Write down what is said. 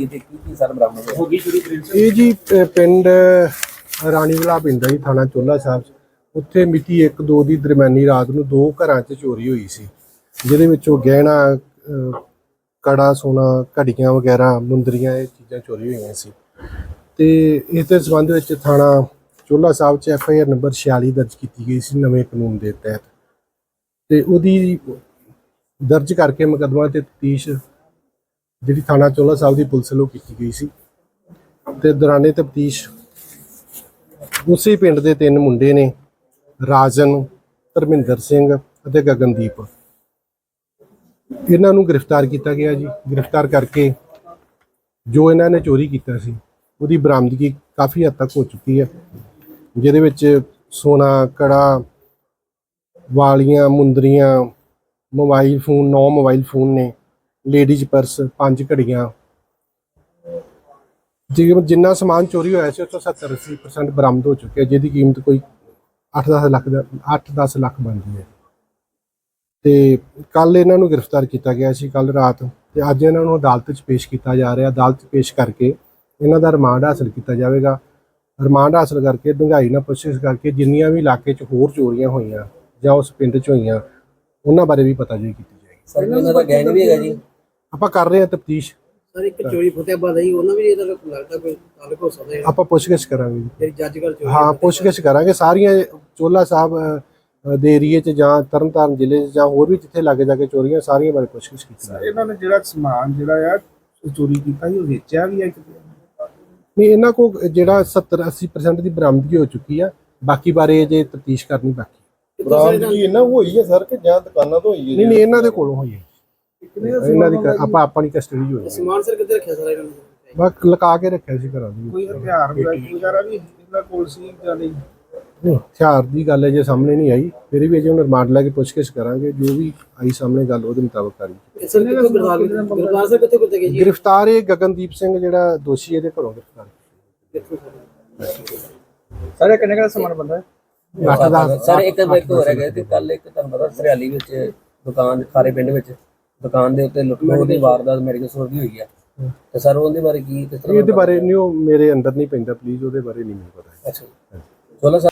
ਤੇ ਕੀ ਕੀ ਸਰ ਬਰਾਮਦ ਹੋਇਆ? ਹੋ ਗਈ ਚੋਰੀ ਪ੍ਰਿੰਸ ਇਹ ਜੀ ਅ, ਪਿੰਡ ਰਾਣੀਵਾਲਾ ਪਿੰਡ ਹੈ ਜੀ ਥਾਣਾ ਚੋਲਾ ਸਾਹਿਬ 'ਚ। ਉੱਥੇ ਮਿਤੀ 1-2 ਦੀ ਦਰਮਿਆਨੀ ਰਾਤ ਨੂੰ ਦੋ ਘਰਾਂ 'ਚ ਚੋਰੀ ਹੋਈ ਸੀ। ਜਿਹਦੇ ਵਿੱਚੋਂ ਗਹਿਣਾ ਅ, ਕੜਾ ਸੋਨਾ ਘੜੀਆਂ ਵਗੈਰਾ ਮੁੰਦਰੀਆਂ ਇਹ ਚੀਜ਼ਾਂ ਚੋਰੀ ਹੋਈਆਂ ਸੀ। ਤੇ ਇਸ ਦੇ ਸੰਬੰਧ ਵਿੱਚ ਥਾਣਾ ਚੋਲਾ ਸਾਹਿਬ 'ਚ ਐਫ ਆਈ ਆਰ ਨੰਬਰ 46 ਦਰਜ ਕੀਤੀ ਗਈ ਸੀ ਨਵੇਂ ਕਾਨੂੰਨ ਦੇ ਤਹਿਤ। ਤੇ ਉਹਦੀ ਦਰਜ ਕਰਕੇ ਮੁਕੱਦਮਾ ਤੇ ਤਫਤੀਸ਼ ਜਿਹੜੀ ਥਾਣਾ ਚੋਲਾ ਸਾਹਿਬ ਦੀ ਪੁਲਿਸ ਵੱਲੋਂ ਕੀਤੀ ਗਈ ਸੀ। ਤੇ ਦੌਰਾਨੇ ਤਫਤੀਸ਼ ਉਸੇ ਪਿੰਡ ਦੇ ਤਿੰਨ ਮੁੰਡੇ ਨੇ, ਰਾਜਨ, ਧਰਮਿੰਦਰ ਸਿੰਘ ਅਤੇ ਗਗਨਦੀਪ। ਇਹਨਾਂ ਨੂੰ ਗ੍ਰਿਫਤਾਰ ਕੀਤਾ ਗਿਆ ਜੀ। ਗ੍ਰਿਫਤਾਰ ਕਰਕੇ ਜੋ ਇਹਨਾਂ ਨੇ ਚੋਰੀ ਕੀਤਾ ਸੀ, ਉਹਦੀ ਬਰਾਮਦਗੀ ਕਾਫੀ ਹੱਦ ਤੱਕ ਹੋ ਚੁੱਕੀ ਹੈ। ਜਿਹਦੇ ਵਿੱਚ ਸੋਨਾ, ਕੜਾ, ਵਾਲੀਆਂ, ਮੁੰਦਰੀਆਂ, ਮੋਬਾਈਲ ਫੋਨ, ਨੌ ਮੋਬਾਈਲ ਫੋਨ ਨੇ। ਲੇਡੀਜ਼ ਪਰਸ, ਪੰਜ ਘੜੀਆਂ। ਜਿ- ਜਿੰਨਾ ਸਮਾਨ ਚੋਰੀ ਹੋਇਆ ਸੀ ਉਹ ਤੋਂ 70 80% ਬਰਾਮਦ ਹੋ ਚੁੱਕਿਆ, ਜਿਹਦੀ ਕੀਮਤ ਕੋਈ 8-10 ਲੱਖ ਦਾ 8-10 ਲੱਖ ਬਣਦੀ ਹੈ। ਤੇ ਕੱਲ ਇਹਨਾਂ ਨੂੰ ਗ੍ਰਿਫਤਾਰ ਕੀਤਾ ਗਿਆ ਸੀ, ਕੱਲ ਰਾਤ। ਤੇ ਅੱਜ ਇਹਨਾਂ ਨੂੰ ਅਦਾਲਤ 'ਚ ਪੇਸ਼ ਕੀਤਾ ਜਾ ਰਿਹਾ। ਅਦਾਲਤ 'ਚ ਪੇਸ਼ ਕਰਕੇ ਇਹਨਾਂ ਦਾ ਰਿਮਾਂਡ ਹਾਸਲ ਕੀਤਾ ਜਾਵੇਗਾ। ਰਿਮਾਂਡ ਹਾਸਲ ਕਰਕੇ ਡੂੰਘਾਈ ਨਾਲ ਪੁੱਛਗਿੱਛ ਕਰਕੇ ਜਿੰਨੀਆਂ ਵੀ ਇਲਾਕੇ 'ਚ ਹੋਰ ਚੋਰੀਆਂ ਹੋਈਆਂ ਜਾਂ ਉਸ ਪਿੰਡ 'ਚ ਹੋਈਆਂ, ਉਹਨਾਂ ਬਾਰੇ ਵੀ ਪਤਾ ਜੀ ਕੀਤੀ ਜਾਏਗੀ। ਸਰ, ਇਹਨਾਂ ਦਾ ਗੈਂਗ ਵੀ ਹੈਗਾ ਜੀ ਆਪਾਂ ਕਰ ਰਹੇ ਹਾਂ ਤਫਤੀਸ਼। ਸਰ ਇੱਕ ਚੋਰੀ ਫਤਿਆਬਾਦ ਆਈ ਉਹਨਾਂ ਵੀ ਇਹਦਾ ਲੱਗਦਾ ਕੋਈ ਤਾਲੁਕ ਹੋ ਸਕਦਾ ਹੈ ਆਪਾਂ ਪੁੱਛਗਿੱਛ ਕਰਾਂਗੇ ਜੀ। ਜਿਹੜੀ ਜੱਜ ਗੱਲ ਚੋਰੀ ਹਾਂ ਪੁੱਛਗਿੱਛ ਕਰਾਂਗੇ। ਸਾਰੀਆਂ ਚੋਲਾ ਸਾਹਿਬ ਅ, ਦੇ ਏਰੀਏ 'ਚ ਜਾਂ ਤਰਨਤਾਰਨ ਜ਼ਿਲ੍ਹੇ 'ਚ ਜਾਂ ਹੋਰ ਵੀ ਜਿੱਥੇ ਲਾਗੇ ਜਾ ਕੇ ਚੋਰੀਆਂ ਸਾਰੀਆਂ ਬਾਰੇ ਪੁੱਛਗਿੱਛ ਕੀਤੀ ਜਾਏਗੀ ਇਹਨਾਂ ਨੇ ਜਿਹੜਾ ਸਮਾਨ ਜਿਹੜਾ ਆ ਚੋਰੀ ਕੀਤਾ ਸੀ ਉਹ ਵੇਚਿਆ ਵੀ ਆ ਕਿਤੇ? ਨਹੀਂ ਇਹਨਾਂ ਕੋ ਜਿਹੜਾ 70 80% ਦੀ ਬਰਾਮਦਗੀ ਹੋ ਚੁੱਕੀ ਆ। ਬਾਕੀ ਬਾਰੇ ਜੇ ਤਫਤੀਸ਼ ਕਰਨੀ ਬਾਕੀ। ਬਰਾਮਦਗੀ ਇਹਨਾਂ ਹੋਈ ਹੈ ਸਰ ਕਿ ਜਾਂ ਦੁਕਾਨਾਂ ਤੋਂ ਹੋਈ ਹੈ ਨਹੀਂ ਨਹੀਂ ਇਹਨਾਂ ਦੇ ਕੋਲੋਂ ਹੋਈ ਹੈ ਇਹਨਾਂ ਦੀ ਕ- ਆਪਾਂ ਆਪਣੀ ਕਸਟਡੀ ਹੋਈ ਹੈ। ਸਮਾਨ ਸਰ ਕਿੱਥੇ ਰੱਖਿਆ ਸਰ ਇਹਨਾਂ ਨੇ? ਬਸ ਲਗਾ ਕੇ ਰੱਖਿਆ ਸੀ ਘਰਾਂ ਦੇ। ਕੋਈ ਹਥਿਆਰ ਵਗੈਰਾ ਵੀ ਇਹਨਾਂ ਕੋਲ ਸੀ ਜਾਂ ਨਹੀਂ? ਨਹੀਂ ਹਥਿਆਰ ਦੀ ਗੱਲ ਹੈ ਜੇ ਸਾਹਮਣੇ ਨਹੀਂ ਆਈ। ਫਿਰ ਵੀ ਅਜੇ ਹੁਣ ਰਿਮਾਂਡ ਲੈ ਕੇ ਪੁੱਛਗਿੱਛ ਕਰਾਂਗੇ ਜੋ ਵੀ ਆਈ ਸਾਹਮਣੇ ਗੱਲ ਉਹਦੇ ਮੁਤਾਬਕ ਕਰੀ। ਇਹ ਸਰ ਕਿੱਥੋਂ ਗ੍ਰਿਫਤਾਰ ਗ੍ਰਿਫਤਾਰ ਸਰ ਕਿੱਥੇ ਕਿੱਥੇ ਗਏ ਜੀ? ਗ੍ਰਿਫਤਾਰ ਇਹ ਗਗਨਦੀਪ ਸਿੰਘ ਜਿਹੜਾ ਦੋਸ਼ੀ ਇਹਦੇ ਘਰੋਂ ਗ੍ਰਿਫਤਾਰ। ਕਿੱਥੋਂ ਸਰ? ਸਾਰੇ ਕਿੰਨੇ ਦਾ ਸਮਾਨ ਬੰਦਾ ਸਰ ਇੱਕ ਇੱਕ ਹੋਰ ਹੈਗਾ ਕਿ ਕੱਲ ਇੱਕ ਤੁਹਾਨੂੰ ਪਤਾ ਸਰਿਆਲੀ ਵਿੱਚ ਦੁਕਾਨ ਖਾਰੇ ਪਿੰਡ ਵਿੱਚ। ਦੁਕਾਨ ਦੇ ਉੱਤੇ ਲੁੱਟ ਖੋਹ ਦੀ ਵਾਰਦਾਤ ਮੈਡੀਕਲ ਸਟੋਰ ਦੀ ਹੋਈ ਹੈ। ਤੇ ਸਰ ਉਹਦੇ ਬਾਰੇ ਕੀ ਕਿਸ ਤਰ੍ਹਾਂ ਇਹਦੇ ਬਾਰੇ ਨਹੀਂ ਉਹ ਮੇਰੇ ਅੰਦਰ ਨਹੀਂ ਪੈਂਦਾ ਪਲੀਜ਼ ਉਹਦੇ ਬਾਰੇ ਨਹੀਂ ਮੈਨੂੰ ਪਤਾ। ਅੱਛਾ ਚਲੋ ਸਰ।